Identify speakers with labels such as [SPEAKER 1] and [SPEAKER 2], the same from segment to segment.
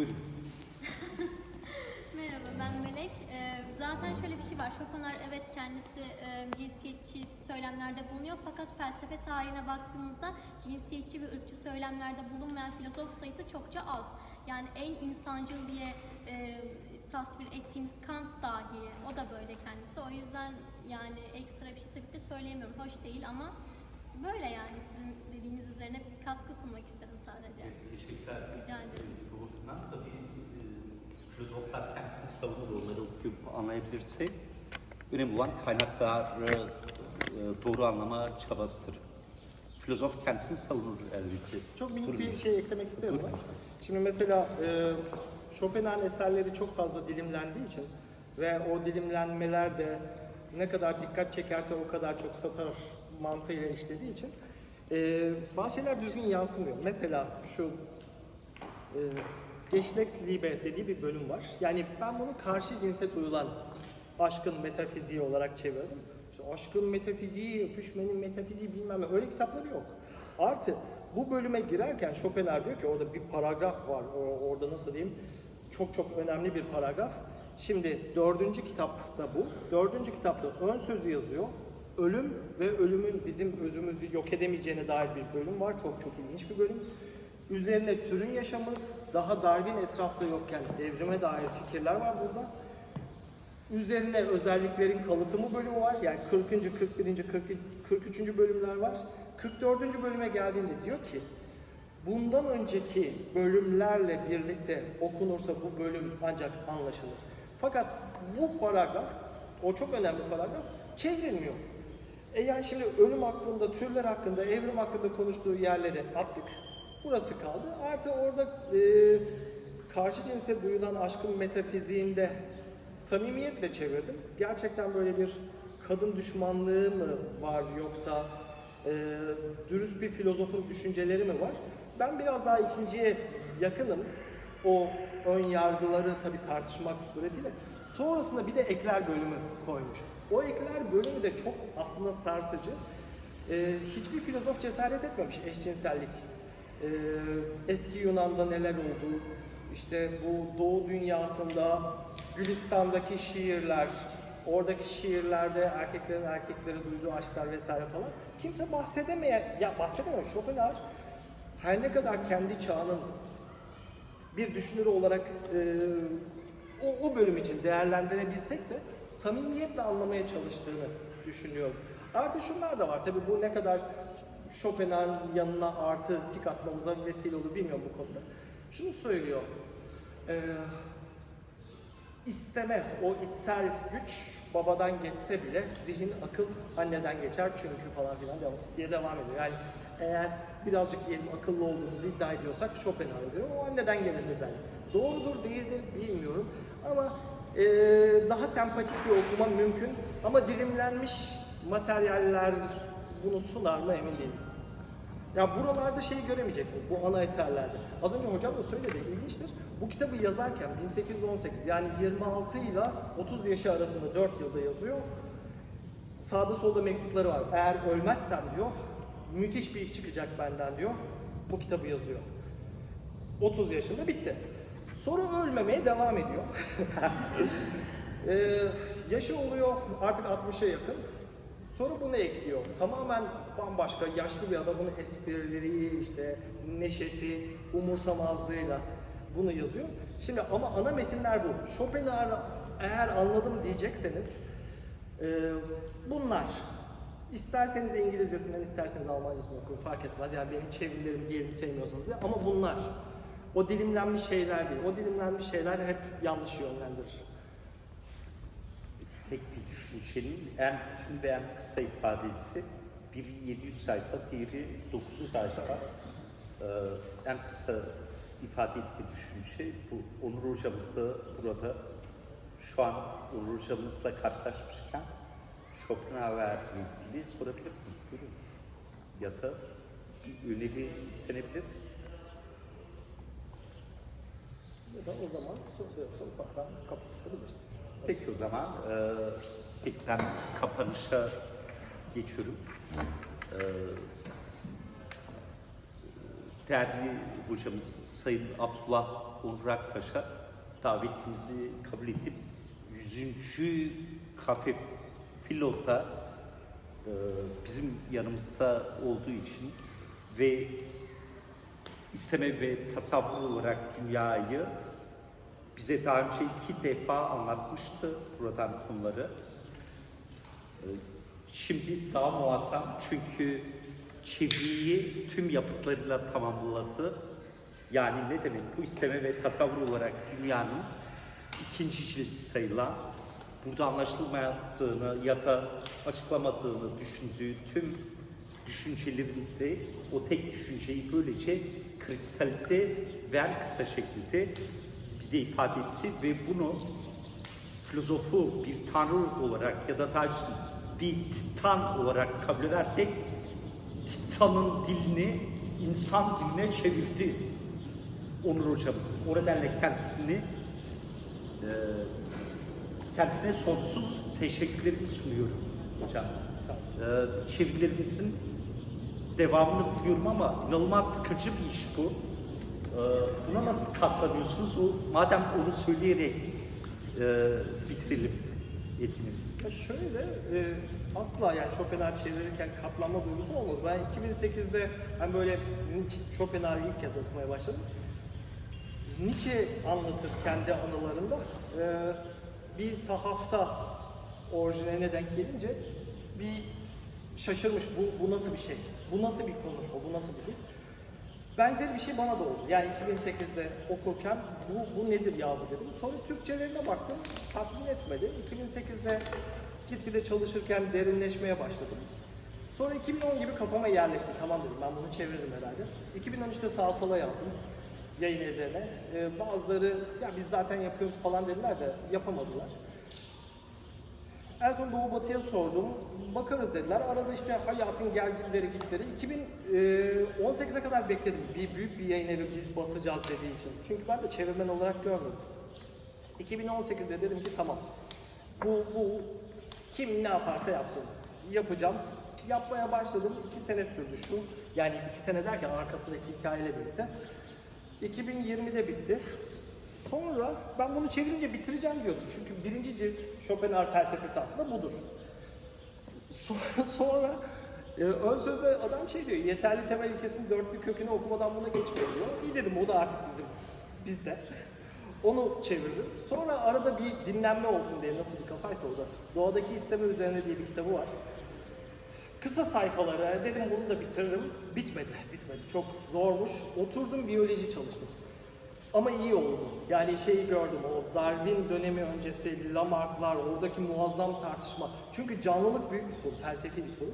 [SPEAKER 1] Merhaba ben Melek. Ee, zaten şöyle bir şey var. Schopenhauer evet kendisi e, cinsiyetçi söylemlerde bulunuyor fakat felsefe tarihine baktığımızda cinsiyetçi ve ırkçı söylemlerde bulunmayan filozof sayısı çokça az. Yani en insancıl diye e, tasvir ettiğimiz Kant dahi o da böyle kendisi. O yüzden yani ekstra bir şey tabii ki de söyleyemiyorum. Hoş değil ama böyle yani sizin dediğiniz üzerine bir katkı sunmak istedim sadece.
[SPEAKER 2] Teşekkürler.
[SPEAKER 1] Rica ederim.
[SPEAKER 2] Doğrudan tabii e, filozoflar kendisini savunur, onları okuyup anlayabilirse önemli olan kaynakları e, doğru anlama çabasıdır. Filozof kendisini savunur elbette.
[SPEAKER 3] Çok minik bir şey eklemek isterim ben. Şimdi mesela e, Schopenhauer'ın eserleri çok fazla dilimlendiği için ve o dilimlenmeler de ne kadar dikkat çekerse o kadar çok satar mantığıyla işlediği için e, bazı şeyler düzgün yansımıyor. Mesela şu e, Geschlechtsliebe dediği bir bölüm var. Yani ben bunu karşı cinse duyulan aşkın metafiziği olarak çevirdim. İşte aşkın metafiziği, öpüşmenin metafiziği bilmem ne öyle kitapları yok. Artı bu bölüme girerken Schopenhauer diyor ki orada bir paragraf var. Orada nasıl diyeyim? Çok çok önemli bir paragraf. Şimdi dördüncü kitapta bu. Dördüncü kitapta ön sözü yazıyor. Ölüm ve ölümün bizim özümüzü yok edemeyeceğine dair bir bölüm var. Çok çok ilginç bir bölüm. Üzerine türün yaşamı, daha Darwin etrafta yokken evrime dair fikirler var burada. Üzerine özelliklerin kalıtımı bölümü var. Yani 40. 41. 40, 43. bölümler var. 44. bölüme geldiğinde diyor ki bundan önceki bölümlerle birlikte okunursa bu bölüm ancak anlaşılır. Fakat bu paragraf, o çok önemli paragraf, çevrilmiyor. E yani şimdi ölüm hakkında, türler hakkında, evrim hakkında konuştuğu yerleri attık. Burası kaldı. Artı orada e, karşı cinse duyulan aşkın metafiziğinde samimiyetle çevirdim. Gerçekten böyle bir kadın düşmanlığı mı var yoksa e, dürüst bir filozofun düşünceleri mi var? Ben biraz daha ikinciye yakınım. O ön yargıları tabii tartışmak suretiyle. Sonrasında bir de ekler bölümü koymuş. O ekler bölümü de çok aslında sarsıcı. Ee, hiçbir filozof cesaret etmemiş eşcinsellik. Ee, eski Yunan'da neler oldu, işte bu Doğu dünyasında, Gülistan'daki şiirler, oradaki şiirlerde erkeklerin erkeklere duyduğu aşklar vesaire falan. Kimse bahsedemeyen, ya bahsedemiyor. Schopenhauer her ne kadar kendi çağının bir düşünür olarak e, o, o bölüm için değerlendirebilsek de samimiyetle anlamaya çalıştığını düşünüyorum. Artı şunlar da var. Tabii bu ne kadar Schopenhauer'ın yanına artı tik atmamıza vesile olur bilmiyorum bu konuda. Şunu söylüyor. E, isteme, o içsel güç babadan geçse bile zihin, akıl anneden geçer çünkü falan filan diye devam ediyor. Yani eğer birazcık diyelim akıllı olduğumuzu iddia ediyorsak Schopenhauer diyor. O anneden gelen özellik. Doğrudur değildir bilmiyorum ama e, daha sempatik bir okuma mümkün. Ama dilimlenmiş materyaller bunu sunar mı emin değilim. Ya buralarda şeyi göremeyeceksiniz bu ana eserlerde. Az önce hocam da söyledi ilginçtir. Bu kitabı yazarken 1818 yani 26 ile 30 yaşı arasında 4 yılda yazıyor. Sağda solda mektupları var. Eğer ölmezsem diyor müthiş bir iş çıkacak benden diyor. Bu kitabı yazıyor. 30 yaşında bitti. Sonra ölmemeye devam ediyor. Ee, yaşı oluyor artık 60'a yakın. Sonra bunu ekliyor. Tamamen bambaşka yaşlı bir adamın esprileri, işte neşesi, umursamazlığıyla bunu yazıyor. Şimdi ama ana metinler bu. Schopenhauer'ı eğer anladım diyecekseniz e, bunlar. İsterseniz İngilizcesinden, isterseniz Almancasından okuyun fark etmez. Yani benim çevirilerim diyelim sevmiyorsanız bile ama bunlar. O dilimlenmiş şeyler değil. O dilimlenmiş şeyler hep yanlış yönlendirir.
[SPEAKER 2] Tek bir düşüncenin en bütün ve en kısa ifadesi biri 700 sayfa, diğeri 900 sayfa. Ee, en kısa ifade ettiği düşünce bu. Onur hocamız da burada şu an Onur hocamızla karşılaşmışken Schopenhauer'le ilgili sorabilirsiniz. Buyurun. Ya da bir öneri istenebilir.
[SPEAKER 3] Ya da o zaman soru yoksa ufaktan kapatabiliriz.
[SPEAKER 2] Peki o zaman e, ilkten kapanışa geçiyorum. E, değerli hocamız Sayın Abdullah Onur Aktaş'a davetimizi kabul edip 100. Kafe Filo'da e, bizim yanımızda olduğu için ve isteme ve tasavvur olarak dünyayı bize daha önce iki defa anlatmıştı buradan konuları. Ee, Şimdi daha muazzam çünkü çeviriyi tüm yapıtlarıyla tamamladı. Yani ne demek bu isteme ve tasavvur olarak dünyanın ikinci cildi sayılan burada anlaşılmadığını ya da açıklamadığını düşündüğü tüm düşüncelerinde o tek düşünceyi böylece kristalize ve kısa şekilde bize ifade etti ve bunu filozofu bir tanrı olarak ya da üstün bir titan olarak kabul edersek titanın dilini insan diline çevirdi Onur hocamız. O nedenle kendisini e, kendisine sonsuz teşekkürlerimi sunuyorum hocam. E, çevirilerinizin devamını diliyorum ama inanılmaz sıkıcı bir iş bu. E, buna nasıl katlanıyorsunuz? O, madem onu söyleyerek e, bitirelim.
[SPEAKER 3] Ya şöyle, e, asla yani Schopenhauer çevirirken katlanma duygusu olmadı. Ben 2008'de ben böyle Schopenhauer'ı ilk kez okumaya başladım. Nietzsche anlatır kendi anılarında. E, bir sahafta orijinaline denk gelince bir şaşırmış. Bu, bu nasıl bir şey? Bu nasıl bir konuşma? Bu nasıl bir dil? Benzer bir şey bana da oldu. Yani 2008'de okurken bu, bu nedir ya bu dedim. Sonra Türkçelerine baktım, tatmin etmedi. 2008'de gitgide çalışırken derinleşmeye başladım. Sonra 2010 gibi kafama yerleşti. Tamam dedim ben bunu çeviririm herhalde. 2013'te sağa sola yazdım yayın evlerine. Ee, bazıları ya biz zaten yapıyoruz falan dediler de yapamadılar. En son Doğu Batı'ya sordum. Bakarız dediler. Arada işte hayatın gelgileri gitleri. 2018'e kadar bekledim. Bir büyük bir yayın evi biz basacağız dediği için. Çünkü ben de çevirmen olarak gördüm. 2018'de dedim ki tamam. Bu, bu kim ne yaparsa yapsın. Yapacağım. Yapmaya başladım. İki sene sürdü şu. Yani iki sene derken arkasındaki hikayeyle birlikte. 2020'de bitti. Sonra ben bunu çevirince bitireceğim diyordum. Çünkü birinci cilt Schopenhauer felsefesi aslında budur. So- Sonra e, ön sözde adam şey diyor, yeterli temel ilkesinin dörtlü kökünü okumadan buna geçmiyor diyor. İyi dedim o da artık bizim, bizde. Onu çevirdim. Sonra arada bir dinlenme olsun diye nasıl bir kafaysa o da. Doğadaki isteme üzerine diye bir kitabı var. Kısa sayfaları dedim bunu da bitiririm. Bitmedi, bitmedi. Çok zormuş. Oturdum biyoloji çalıştım. Ama iyi oldu. Yani şeyi gördüm o Darwin dönemi öncesi Lamarck'lar oradaki muazzam tartışma. Çünkü canlılık büyük bir soru, felsefi bir soru.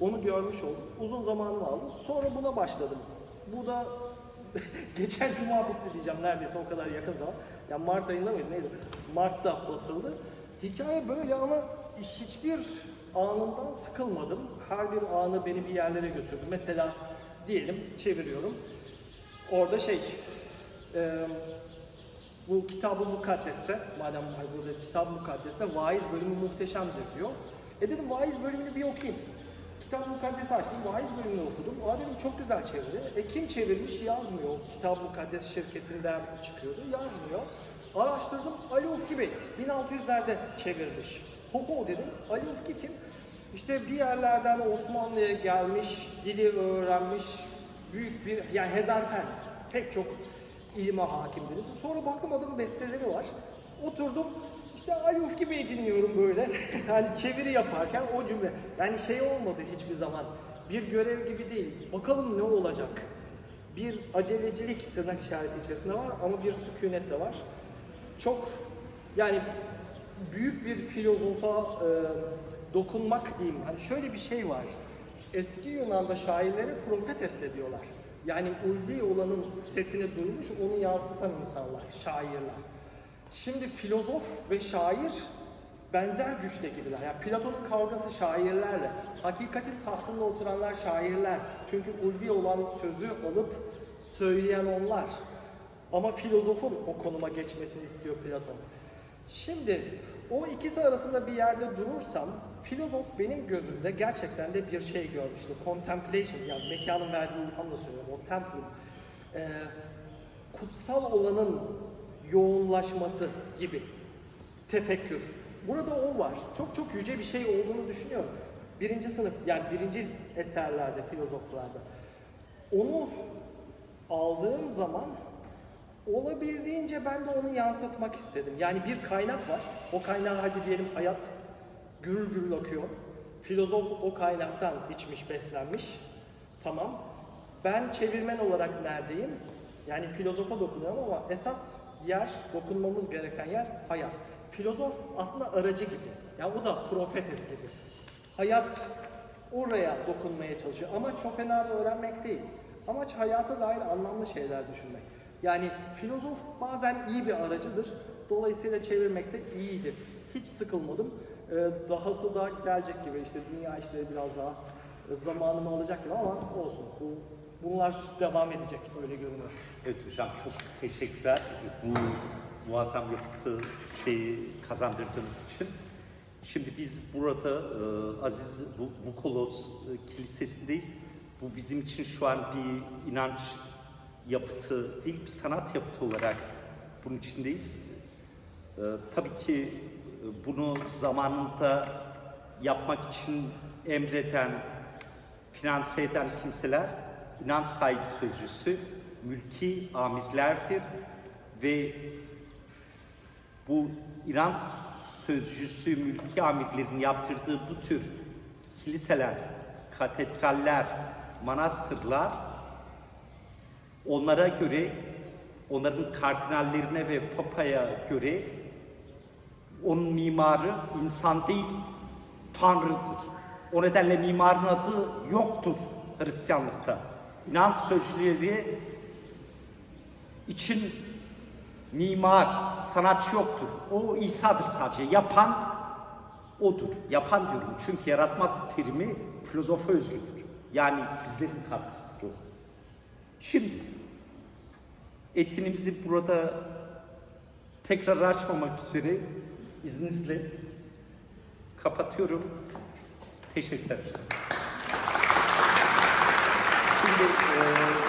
[SPEAKER 3] Onu görmüş oldum. Uzun zamanımı aldı. Sonra buna başladım. Bu da geçen cuma bitti diyeceğim neredeyse o kadar yakın zaman. Ya Mart ayında mıydı neydi? Mart'ta basıldı. Hikaye böyle ama hiçbir anından sıkılmadım. Her bir anı beni bir yerlere götürdü. Mesela diyelim çeviriyorum. Orada şey, e, bu kitab-ı mukaddeste, madem buradayız kitab-ı mukaddeste vaiz bölümü muhteşemdir diyor. E dedim vaiz bölümünü bir okuyayım. Kitab-ı mukaddesi açtım, vaiz bölümünü okudum. Aa dedim çok güzel çeviri. E kim çevirmiş yazmıyor. Kitab-ı mukaddes şirketinden çıkıyordu, yazmıyor. Araştırdım, Ali Ufki Bey 1600'lerde çevirmiş. Ho ho dedim, Ali Ufki kim? İşte bir yerlerden Osmanlı'ya gelmiş, dili öğrenmiş, büyük bir, yani Hezarfen, pek çok ilime hakim birisi. Sonra baktım adamın besteleri var. Oturdum, işte Ali Ufki Bey dinliyorum böyle. yani çeviri yaparken o cümle. Yani şey olmadı hiçbir zaman. Bir görev gibi değil. Bakalım ne olacak? Bir acelecilik tırnak işareti içerisinde var ama bir sükunet de var. Çok yani büyük bir filozofa e, dokunmak diyeyim. Hani şöyle bir şey var. Eski Yunan'da şairleri profetes de diyorlar. Yani ulvi olanın sesini duymuş, onu yansıtan insanlar, şairler. Şimdi filozof ve şair benzer güçte gibiler. Yani Platon'un kavgası şairlerle, hakikatin tahtında oturanlar şairler. Çünkü ulvi olan sözü alıp söyleyen onlar. Ama filozofun o konuma geçmesini istiyor Platon. Şimdi o ikisi arasında bir yerde durursam filozof benim gözümde gerçekten de bir şey görmüştü. Contemplation yani mekanın verdiği ilhamla söylüyorum. O templum. e, kutsal olanın yoğunlaşması gibi tefekkür. Burada o var. Çok çok yüce bir şey olduğunu düşünüyorum. Birinci sınıf yani birinci eserlerde, filozoflarda. Onu aldığım zaman olabildiğince ben de onu yansıtmak istedim. Yani bir kaynak var. O kaynağı hadi diyelim hayat gürül gürül akıyor. Filozof o kaynaktan içmiş, beslenmiş. Tamam. Ben çevirmen olarak neredeyim? Yani filozofa dokunuyorum ama esas yer, dokunmamız gereken yer hayat. Filozof aslında aracı gibi. Yani o da profetes gibi. Hayat oraya dokunmaya çalışıyor. Amaç Schopenhauer'ı öğrenmek değil. Amaç hayata dair anlamlı şeyler düşünmek. Yani filozof bazen iyi bir aracıdır. Dolayısıyla çevirmekte iyiydi. Hiç sıkılmadım. Ee, dahası da gelecek gibi işte dünya işleri biraz daha e, zamanımı alacak gibi ama olsun. Bu, bunlar devam edecek öyle görünüyor.
[SPEAKER 2] Evet hocam çok teşekkürler bu muazzam yapıtı şeyi kazandırdığınız için. Şimdi biz burada e, Aziz Vu- Vukolos e, Kilisesi'ndeyiz. Bu bizim için şu an bir inanç yapıtı değil, bir sanat yapıtı olarak bunun içindeyiz. E, tabii ki e, bunu zamanında yapmak için emreden, finanse eden kimseler inanç sahibi sözcüsü mülki amirlerdir ve bu inanç sözcüsü mülki amirlerin yaptırdığı bu tür kiliseler, katedraller, manastırlar onlara göre onların kardinallerine ve papaya göre onun mimarı insan değil, Tanrı'dır. O nedenle mimarın adı yoktur Hristiyanlıkta. İnanç sözcüleri için mimar, sanatçı yoktur. O İsa'dır sadece. Yapan odur. Yapan diyorum. Çünkü yaratmak terimi filozofa özgüdür. Yani bizlerin katkısıdır o. Şimdi etkinliğimizi burada tekrar açmamak üzere izninizle kapatıyorum. Teşekkürler. Şimdi e,